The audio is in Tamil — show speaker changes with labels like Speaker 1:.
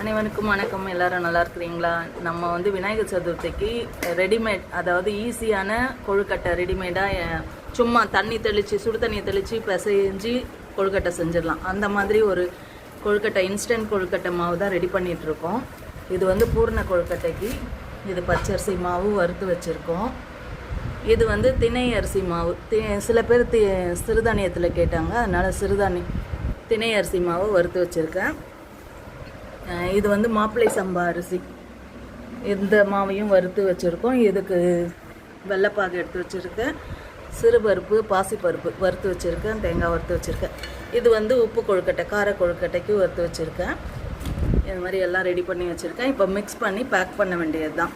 Speaker 1: அனைவருக்கும் வணக்கம். எல்லாரும் நல்லா இருக்கிறீங்களா? நம்ம வந்து விநாயகர் சதுர்த்திக்கு ரெடிமேட் அதாவது ஈஸியான கொழுக்கட்டை ரெடிமேடாக சும்மா தண்ணி தெளித்து சுடு தெளித்து பிசைஞ்சு கொழுக்கட்டை செஞ்சிடலாம். அந்த மாதிரி ஒரு கொழுக்கட்டை இன்ஸ்டன்ட் கொழுக்கட்டை மாவு தான் ரெடி பண்ணிகிட்ருக்கோம் இது வந்து பூர்ண கொழுக்கட்டைக்கு இது பச்சரிசி மாவு வறுத்து வச்சுருக்கோம். இது வந்து திணை அரிசி மாவு. தி சில பேர் தி சிறுதானியத்தில் கேட்டாங்க. அதனால் சிறுதானி திணை அரிசி மாவு வறுத்து வச்சுருக்கேன். இது வந்து மாப்பிள்ளை சம்பா அரிசி. இந்த மாவையும் வறுத்து வச்சுருக்கோம். இதுக்கு வெள்ளைப்பாகு எடுத்து வச்சுருக்கேன். சிறுபருப்பு பாசிப்பருப்பு வறுத்து வச்சுருக்கேன். தேங்காய் வறுத்து வச்சுருக்கேன். இது வந்து உப்பு கொழுக்கட்டை கார கொழுக்கட்டைக்கு வறுத்து வச்சுருக்கேன். இது மாதிரி எல்லாம் ரெடி பண்ணி வச்சுருக்கேன். இப்போ மிக்ஸ் பண்ணி பேக் பண்ண வேண்டியது தான்